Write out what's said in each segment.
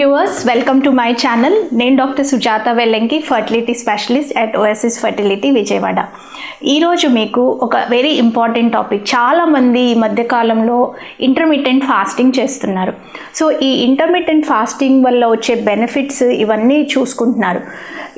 Viewers welcome to my channel నేను doctor Sujatha Vellanki fertility specialist at OSS fertility Vijayawada. ఈరోజు మీకు ఒక very important topic చాలామంది ఈ మధ్యకాలంలో ఇంటర్మీడియంట్ ఫాస్టింగ్ చేస్తున్నారు. సో ఈ ఇంటర్మీడియంట్ ఫాస్టింగ్ వల్ల వచ్చే బెనిఫిట్స్ ఇవన్నీ చూసుకుంటున్నారు.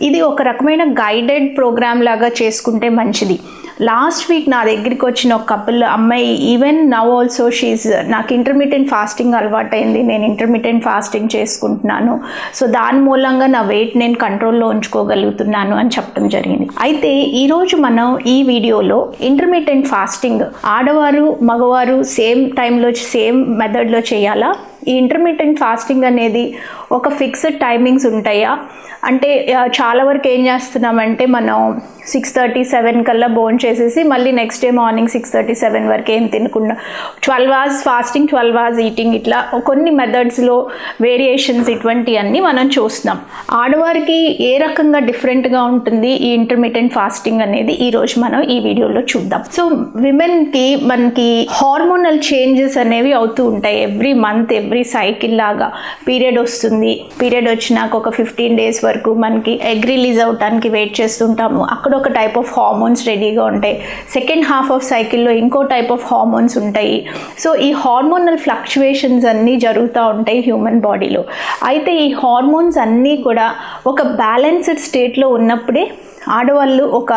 ఇది ఒక రకమైన గైడెడ్ ప్రోగ్రామ్ లాగా చేసుకుంటే మంచిది. లాస్ట్ వీక్ నా దగ్గరికి వచ్చిన ఒక కపుల్ అమ్మాయి ఈవెన్ నవ్ ఆల్సో షీజ్ నాకు ఇంటర్మీడియట్ ఫాస్టింగ్ అలవాటైంది. నేను ఇంటర్మీడియట్ ఫాస్టింగ్ చేసుకుంటున్నాను. సో దాని మూలంగా నా వెయిట్ నేను కంట్రోల్లో ఉంచుకోగలుగుతున్నాను అని చెప్పడం జరిగింది. అయితే ఈరోజు మనం ఈ వీడియోలో ఇంటర్మీడియట్ ఫాస్టింగ్ ఆడవారు మగవారు సేమ్ టైంలో సేమ్ మెథడ్లో చేయాలా? ఈ ఇంటర్మీడియట్ ఫాస్టింగ్ అనేది ఒక ఫిక్స్డ్ టైమింగ్స్ ఉంటాయా? అంటే చాలా వరకు ఏం చేస్తున్నామంటే మనం సిక్స్ థర్టీ సెవెన్ కల్లా బోన్ చేసేసి మళ్ళీ next day morning six thirty seven వరకు ఏం తినకుండా twelve hours fasting twelve hours eating ఇట్లా కొన్ని మెథడ్స్లో వేరియేషన్స్ ఇటువంటివన్నీ మనం చూస్తున్నాం. ఆడవారికి ఏ రకంగా డిఫరెంట్గా ఉంటుంది ఈ ఇంటర్మీడియట్ ఫాస్టింగ్ అనేది? ఈరోజు మనం ఈ వీడియోలో చూద్దాం. సో విమెన్కి మనకి హార్మోనల్ చేంజెస్ అనేవి అవుతూ ఉంటాయి ఎవ్రీ మంత్ ఎవ్రీ సైకిల్ లాగా పీరియడ్ వస్తుంది. పీరియడ్ వచ్చినాక ఒక ఫిఫ్టీన్ డేస్ వరకు మనకి ఎగ్ రిలీజ్ అవటానికి వెయిట్ చేస్తుంటాము. అక్కడ ఒక టైప్ ఆఫ్ హార్మోన్స్ రెడీగా ఉంటాయి. సెకండ్ హాఫ్ ఆఫ్ సైకిల్లో ఇంకో టైప్ ఆఫ్ హార్మోన్స్ ఉంటాయి. సో ఈ హార్మోనల్ ఫ్లక్చువేషన్స్ అన్నీ జరుగుతూ ఉంటాయి హ్యూమన్ బాడీలో అయితే ఈ హార్మోన్స్ అన్నీ కూడా ఒక బ్యాలెన్స్డ్ స్టేట్లో ఉన్నప్పుడే ఆడవాళ్ళు ఒక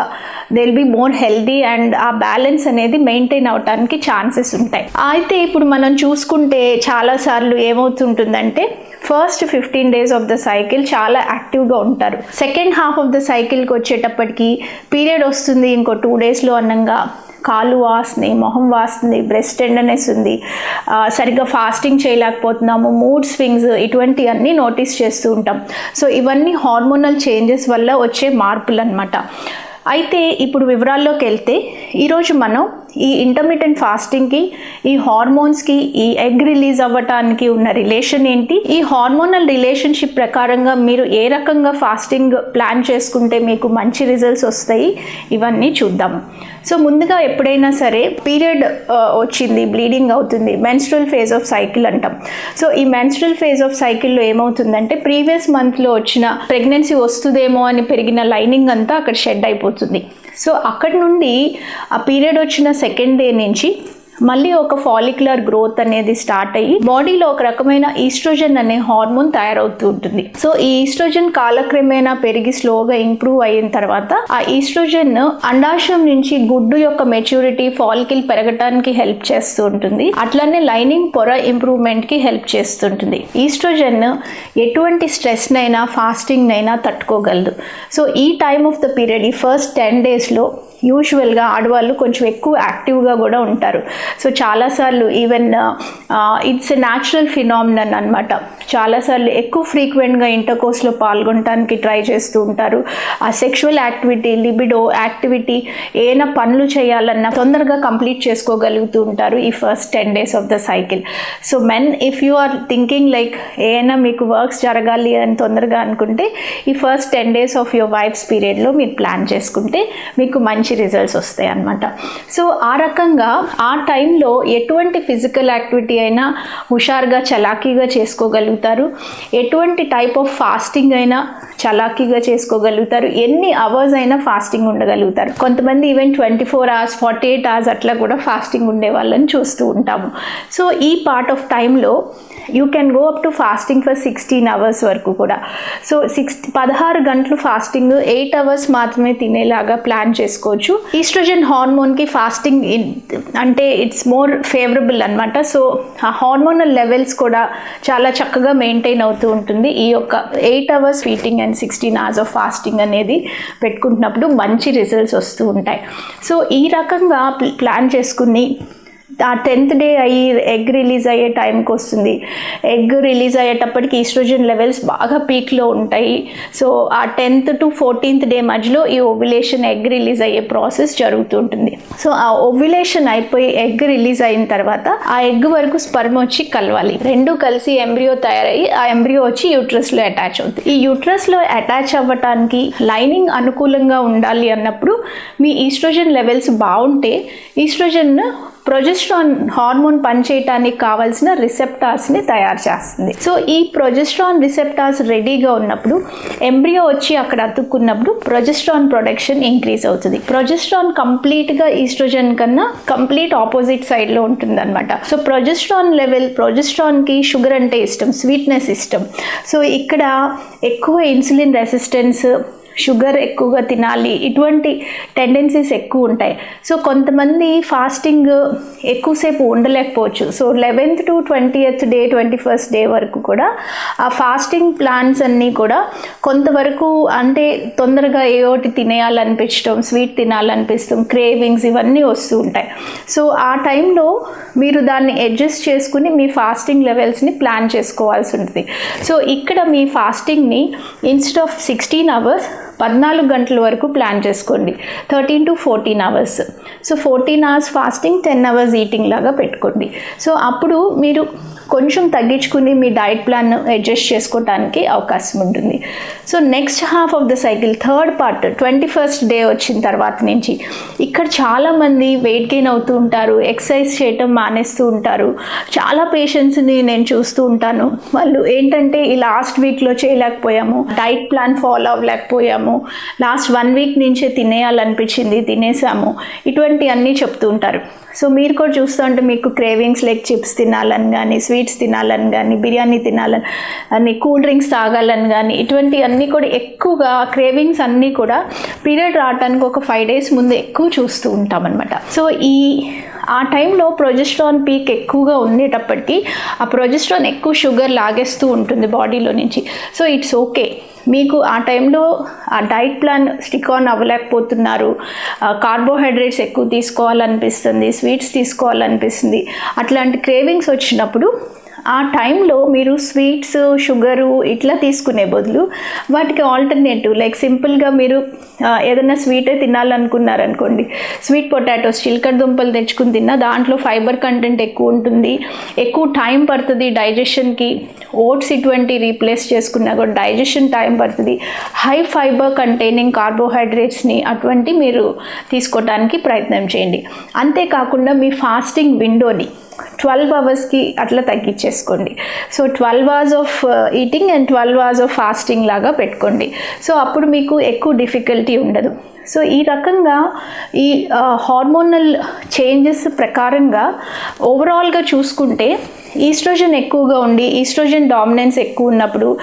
they'll be more healthy and ఆ బ్యాలెన్స్ అనేది మెయింటైన్ అవటానికి ఛాన్సెస్ ఉంటాయి. అయితే ఇప్పుడు మనం చూసుకుంటే చాలాసార్లు ఏమవుతుంటుందంటే first fifteen days of the cycle చాలా యాక్టివ్గా ఉంటారు. సెకండ్ హాఫ్ ఆఫ్ ద సైకిల్కి వచ్చేటప్పటికి పీరియడ్ వస్తుంది ఇంకో టూ డేస్లో అన్నంగా. కాళ్ళు వాస్తుంది మొహం వాస్తుంది బ్రెస్ట్ టెండర్నెస్ ఉంది. సరిగ్గా ఫాస్టింగ్ చేయలేకపోతున్నాము మూడ్ స్వింగ్స్ ఇటువంటివన్నీ నోటీస్ చేస్తూ ఉంటాం. సో ఇవన్నీ హార్మోనల్ చేంజెస్ వల్ల వచ్చే మార్పులు అనమాట అయితే ఇప్పుడు వివరాల్లోకి వెళ్తే ఈరోజు మనం ఈ ఇంటర్మీడియట్ ఫాస్టింగ్కి ఈ హార్మోన్స్కి ఈ ఎగ్ రిలీజ్ అవ్వటానికి ఉన్న రిలేషన్ ఏంటి? ఈ హార్మోనల్ రిలేషన్షిప్ ప్రకారంగా మీరు ఏ రకంగా ఫాస్టింగ్ ప్లాన్ చేసుకుంటే మీకు మంచి రిజల్ట్స్ వస్తాయి? ఇవన్నీ చూద్దాం. సో ముందుగా ఎప్పుడైనా సరే పీరియడ్ వచ్చింది బ్లీడింగ్ అవుతుంది మెన్స్ట్రల్ ఫేజ్ ఆఫ్ సైకిల్ అంటాం. సో ఈ మెన్స్ట్రల్ ఫేజ్ ఆఫ్ సైకిల్లో ఏమవుతుందంటే ప్రీవియస్ మంత్లో వచ్చిన ప్రెగ్నెన్సీ వస్తుందేమో అని పెరిగిన లైనింగ్ అంతా అక్కడ షెడ్ అయిపోతుంది. సో అక్కడి నుండి ఆ పీరియడ్ వచ్చిన సెకండ్ డే నుంచి మళ్ళీ ఒక ఫాలిక్యులర్ గ్రోత్ అనేది స్టార్ట్ అయ్యి బాడీలో ఒక రకమైన ఈస్ట్రోజన్ అనే హార్మోన్ తయారవుతూ ఉంటుంది. సో ఈ ఈస్ట్రోజన్ కాలక్రమేణా పెరిగి స్లోగా ఇంప్రూవ్ అయిన తర్వాత ఆ ఈస్ట్రోజన్ అండాశయం నుంచి గుడ్డు యొక్క మెచ్యూరిటీ ఫాలికిల్ పెరగటానికి హెల్ప్ చేస్తూ ఉంటుంది. అట్లనే లైనింగ్ పొర ఇంప్రూవ్మెంట్కి హెల్ప్ చేస్తుంటుంది ఈస్ట్రోజన్ ఎటువంటి స్ట్రెస్ నైనా ఫాస్టింగ్ నైనా తట్టుకోగలదు. సో ఈ టైమ్ ఆఫ్ ద పీరియడ్ ఈ ఫస్ట్ టెన్ డేస్లో యూజువల్గా ఆడవాళ్ళు కొంచెం ఎక్కువ యాక్టివ్గా కూడా ఉంటారు. సో చాలాసార్లు even uh, uh, it's a natural phenomenon అనమాట చాలాసార్లు ఎక్కువ ఫ్రీక్వెంట్గా ఇంటర్కోర్స్లో పాల్గొనడానికి ట్రై చేస్తూ ఉంటారు. ఆ సెక్షువల్ యాక్టివిటీ లిబిడో యాక్టివిటీ ఏమైనా పనులు చేయాలన్నా తొందరగా కంప్లీట్ చేసుకోగలుగుతూ ఉంటారు ఈ first ten days of the cycle so men if you are thinking like ఏమైనా మీకు వర్క్స్ జరగాలి అని తొందరగా అనుకుంటే ఈ first ten days of your wife's పీరియడ్లో మీరు ప్లాన్ చేసుకుంటే మీకు మంచి రిజల్ట్స్ వస్తాయి అన్నమాట. సో ఆ రకంగా ఆ టైం టైంలో ఎటువంటి ఫిజికల్ యాక్టివిటీ అయినా హుషారుగా చలాకీగా చేసుకోగలుగుతారు. ఎటువంటి టైప్ ఆఫ్ ఫాస్టింగ్ అయినా చలాకీగా చేసుకోగలుగుతారు. ఎన్ని అవర్స్ అయినా ఫాస్టింగ్ ఉండగలుగుతారు. కొంతమంది even twenty four hours forty eight hours అట్లా కూడా ఫాస్టింగ్ ఉండే వాళ్ళని చూస్తూ ఉంటాము. సో ఈ పార్ట్ ఆఫ్ టైంలో you can go up to fasting for sixteen hours వరకు కూడా. సో సిక్స్ పదహారు గంటలు ఫాస్టింగ్ ఎయిట్ అవర్స్ మాత్రమే తినేలాగా ప్లాన్ చేసుకోవచ్చు. ఈస్ట్రోజన్ హార్మోన్కి ఫాస్టింగ్ అంటే ఇట్స్ మోర్ ఫేవరబుల్ అనమాట సో ఆ హార్మోనల్ లెవెల్స్ కూడా చాలా చక్కగా మెయింటైన్ అవుతూ ఉంటుంది. ఈ యొక్క eight hours feeding and sixteen hours of fasting అనేది పెట్టుకుంటున్నప్పుడు మంచి రిజల్ట్స్ వస్తూ ఉంటాయి. సో ఈ రకంగా ప్లాన్ చేసుకుని ఆ టెన్త్ డే అయ్యి ఎగ్ రిలీజ్ అయ్యే టైంకి వస్తుంది. ఎగ్ రిలీజ్ అయ్యేటప్పటికి ఈస్ట్రోజన్ లెవెల్స్ బాగా పీక్లో ఉంటాయి. సో ఆ టెన్త్ టు ఫోర్టీన్త్ డే మధ్యలో ఈ ఓవ్యులేషన్ ఎగ్ రిలీజ్ అయ్యే ప్రాసెస్ జరుగుతుంటుంది. సో ఆ ఓవ్యులేషన్ అయిపోయి ఎగ్ రిలీజ్ అయిన తర్వాత ఆ ఎగ్ వరకు స్పర్మ్ వచ్చి కలవాలి. రెండు కలిసి ఎంబ్రియో తయారయ్యి ఆ ఎంబ్రియో వచ్చి యూట్రస్లో అటాచ్ అవుతుంది. ఈ యూట్రస్లో అటాచ్ అవ్వటానికి లైనింగ్ అనుకూలంగా ఉండాలి అన్నప్పుడు మీ ఈస్ట్రోజన్ లెవెల్స్ బాగుంటే ఈస్ట్రోజన్ ప్రొజెస్ట్రాన్ హార్మోన్ పనిచేయటానికి కావాల్సిన రిసెప్టార్స్ని తయారు చేస్తుంది. సో ఈ ప్రొజెస్ట్రాన్ రిసెప్టార్స్ రెడీగా ఉన్నప్పుడు ఎంబ్రియో వచ్చి అక్కడ అతుక్కున్నప్పుడు ప్రొజెస్ట్రాన్ ప్రొడక్షన్ ఇంక్రీజ్ అవుతుంది. ప్రొజెస్ట్రాన్ కంప్లీట్గా ఈస్ట్రోజన్ కన్నా కంప్లీట్ ఆపోజిట్ సైడ్లో ఉంటుందన్నమాట. సో ప్రొజెస్ట్రాన్ లెవెల్ ప్రొజెస్ట్రాన్కి షుగర్ అంటే ఇష్టం స్వీట్నెస్ ఇష్టం. సో ఇక్కడ ఎక్కువ ఇన్సులిన్ రెసిస్టెన్స్ షుగర్ ఎక్కువగా తినాలి. ఇటువంటి టెండెన్సీస్ ఎక్కువ ఉంటాయి. సో కొంతమంది ఫాస్టింగ్ ఎక్కువసేపు ఉండలేకపోవచ్చు. So eleventh to twentieth day twenty first day వరకు కూడా ఆ ఫాస్టింగ్ ప్లాన్స్ అన్నీ కూడా కొంతవరకు అంటే తొందరగా ఏ ఒకటి తినేయాలనిపించడం స్వీట్ తినాలనిపిస్తాం క్రేవింగ్స్ ఇవన్నీ వస్తూ ఉంటాయి. సో ఆ టైంలో మీరు దాన్ని అడ్జస్ట్ చేసుకుని మీ ఫాస్టింగ్ లెవెల్స్ని ప్లాన్ చేసుకోవాల్సి ఉంటుంది. సో ఇక్కడ మీ ఫాస్టింగ్ని ఇన్స్టెడ్ ఆఫ్ సిక్స్టీన్ అవర్స్ పద్నాలుగు గంటల వరకు ప్లాన్ చేసుకోండి. Thirteen to fourteen hours. So fourteen hours fasting ten hours eating లాగా పెట్టుకోండి. సో అప్పుడు మీరు కొంచెం తగ్గించుకుని మీ డైట్ ప్లాన్ అడ్జస్ట్ చేసుకోవడానికి అవకాశం ఉంటుంది. So next half of the cycle third part twenty first day వచ్చిన తర్వాత నుంచి ఇక్కడ చాలామంది వెయిట్ గెయిన్ అవుతూ ఉంటారు ఎక్సర్సైజ్ చేయటం మానేస్తూ ఉంటారు. చాలా పేషెంట్స్ని నేను చూస్తూ ఉంటాను. వాళ్ళు ఏంటంటే ఈ లాస్ట్ వీక్లో చేయలేకపోయాము డైట్ ప్లాన్ ఫాలో అవ్వలేకపోయాము లాస్ట్ వన్ వీక్ నుంచే తినేయాలనిపించింది తినేసాము. ఇటువంటి అన్నీ చెప్తూ ఉంటారు. సో మీరు కూడా చూస్తుంటే మీకు క్రేవింగ్స్ లైక్ చిప్స్ తినాలని కానీ స్వీట్స్ తినాలని కానీ బిర్యానీ తినాలని అని కూల్ డ్రింక్స్ తాగాలని కానీ ఇటువంటి అన్నీ కూడా ఎక్కువగా క్రేవింగ్స్ అన్నీ కూడా పీరియడ్ రావడానికి ఒక ఫైవ్ డేస్ ముందు ఎక్కువ చూస్తూ ఉంటామన్నమాట. సో ఈ ఆ టైంలో ప్రొజెస్ట్రాన్ పీక్ ఎక్కువగా ఉండేటప్పటికీ ఆ ప్రొజెస్ట్రాన్ ఎక్కువ షుగర్ లాగేస్తూ ఉంటుంది బాడీలో నుంచి. So it's okay. మీకు ఆ టైంలో ఆ డైట్ ప్లాన్ స్టిక్ ఆన్ అవ్వలేకపోతున్నారు. కార్బోహైడ్రేట్స్ ఎక్కువ తీసుకోవాలనిపిస్తుంది స్వీట్స్ తీసుకోవాలనిపిస్తుంది. అట్లాంటి క్రేవింగ్స్ వచ్చినప్పుడు ఆ టైంలో మీరు స్వీట్స్ షుగరు ఇట్లా తీసుకునే బదులు వాటికి ఆల్టర్నేటివ్ లైక్ సింపుల్గా మీరు ఏదైనా స్వీటే తినాలనుకున్నారనుకోండి స్వీట్ పొటాటోస్ చిలకడ దుంపలు తెచ్చుకుని తిన్నా దాంట్లో ఫైబర్ కంటెంట్ ఎక్కువ ఉంటుంది. ఎక్కువ టైం పడుతుంది డైజెషన్కి ఓట్స్ ఇటువంటి రీప్లేస్ చేసుకున్నా కూడా డైజెషన్ టైం పడుతుంది. హై ఫైబర్ కంటైనింగ్ కార్బోహైడ్రేట్స్ని అటువంటి మీరు తీసుకోవడానికి ప్రయత్నం చేయండి. అంతేకాకుండా మీ ఫాస్టింగ్ విండోని ట్వెల్వ్ అవర్స్కి అట్లా తగ్గించేసుకోండి so twelve hours of eating and twelve hours of fasting లాగా పెట్టుకోండి. సో అప్పుడు మీకు ఎక్కువ డిఫికల్టీ ఉండదు. సో ఈ రకంగా ఈ హార్మోనల్ చేంజెస్ ప్రకారంగా ఓవరాల్గా చూసుకుంటే ఈస్ట్రోజన్ ఎక్కువగా ఉండి ఈస్ట్రోజన్ డామినెన్స్ ఎక్కువ ఉన్నప్పుడు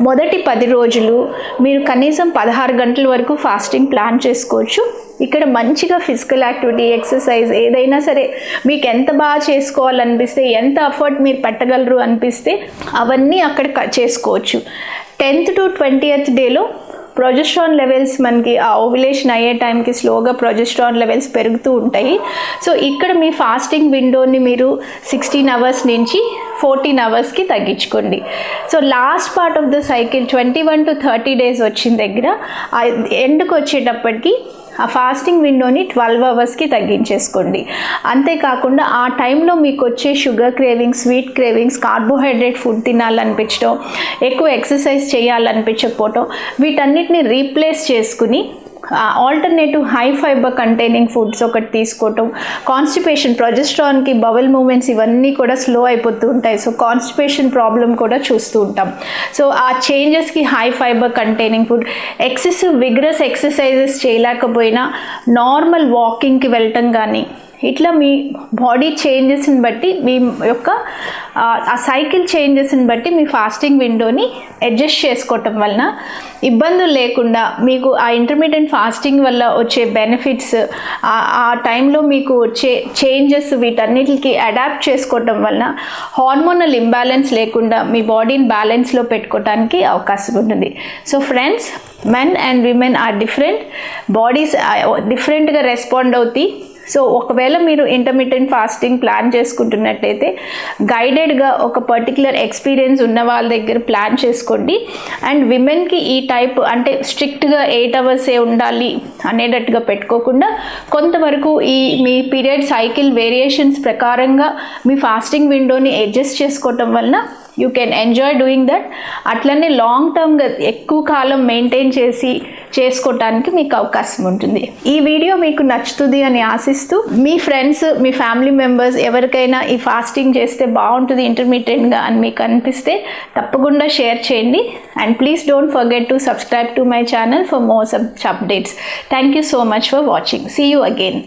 మొదటి పది రోజులు మీరు కనీసం పదహారు గంటల వరకు ఫాస్టింగ్ ప్లాన్ చేసుకోవచ్చు. ఇక్కడ మంచిగా ఫిజికల్ యాక్టివిటీ ఎక్సర్సైజ్ ఏదైనా సరే మీకు ఎంత బాగా చేసుకోవాలనిపిస్తే ఎంత అఫర్ట్ మీరు పెట్టగలరు అనిపిస్తే అవన్నీ అక్కడ చేసుకోవచ్చు. టెన్త్ టు ట్వంటీ డేలో ప్రొజెస్ట్రాన్ లెవెల్స్ మనకి ఆ ఓవిలేషన్ అయ్యే టైంకి స్లోగా ప్రొజెస్ట్రాన్ లెవెల్స్ పెరుగుతూ ఉంటాయి. సో ఇక్కడ మీ ఫాస్టింగ్ విండోని మీరు సిక్స్టీన్ అవర్స్ నుంచి ఫోర్టీన్ అవర్స్కి తగ్గించుకోండి. So last part of the cycle twenty one to thirty days వచ్చిన దగ్గర ఎండ్కి వచ్చేటప్పటికి ఆ ఫాస్టింగ్ విండోని ట్వెల్వ్ అవర్స్కి తగ్గించేసుకోండి. అంతేకాకుండా ఆ టైంలో మీకు వచ్చే sugar cravings sweet cravings carbohydrate food తినాలనిపించడం ఎక్కువ ఎక్సర్సైజ్ చేయాలనిపించకపోవటం వీటన్నిటిని రీప్లేస్ చేసుకుని alternative high fibre containing foods ఒకటి తీసుకోవటం కాన్స్టిపేషన్ ప్రొజెస్ట్రాన్కి బవల్ మూమెంట్స్ ఇవన్నీ కూడా స్లో అయిపోతూ ఉంటాయి. సో కాన్స్టిపేషన్ ప్రాబ్లం కూడా చూస్తూ ఉంటాం. సో ఆ చేంజెస్కి high fibre containing food excessive vigorous exercises చేయలేకపోయినా నార్మల్ వాకింగ్కి వెళ్ళటం కానీ ఇట్లా మీ బాడీ చేంజెస్ని బట్టి మీ యొక్క ఆ, సైకిల్ చేంజెస్ని బట్టి మీ ఫాస్టింగ్ విండోని అడ్జస్ట్ చేసుకోవటం వలన ఇబ్బందులు లేకుండా మీకు ఆ ఇంటర్మీడియట్ ఫాస్టింగ్ వల్ల వచ్చే బెనిఫిట్స్ ఆ టైంలో మీకు వచ్చే చేంజెస్ వీటన్నిటికి అడాప్ట్ చేసుకోవటం వలన హార్మోనల్ ఇంబ్యాలెన్స్ లేకుండా మీ బాడీని బ్యాలెన్స్లో పెట్టుకోవడానికి అవకాశం ఉంటుంది. So friends men and women are different. Bodies డిఫరెంట్గా రెస్పాండ్ అవుతాయి సో ఒకవేళ మీరు ఇంటర్మీడియట్ ఫాస్టింగ్ ప్లాన్ చేసుకుంటున్నట్టయితే గైడెడ్గా ఒక పర్టికులర్ ఎక్స్పీరియన్స్ ఉన్న వాళ్ళ దగ్గర ప్లాన్ చేసుకోండి. అండ్ విమెన్కి ఈ టైప్ అంటే స్ట్రిక్ట్గా ఎయిట్ అవర్సే ఉండాలి అనేటట్టుగా పెట్టుకోకుండా కొంతవరకు ఈ మీ పీరియడ్ సైకిల్ వేరియేషన్స్ ప్రకారంగా మీ ఫాస్టింగ్ విండోని అడ్జస్ట్ చేసుకోవటం వలన you can enjoy doing that అట్లనే లాంగ్ టర్మ్గా ఎక్కువ కాలం మెయింటైన్ చేసి చేసుకోవటానికి మీకు అవకాశం ఉంటుంది. ఈ వీడియో మీకు నచ్చుతుంది అని ఆశిస్తూ మీ ఫ్రెండ్స్ మీ ఫ్యామిలీ మెంబర్స్ ఎవరికైనా ఈ ఫాస్టింగ్ చేస్తే బాగుంటుంది ఇంటర్మీడియట్గా అని మీకు అనిపిస్తే తప్పకుండా షేర్ చేయండి. And please don't forget to subscribe to my channel for more updates thank you so much for watching see you again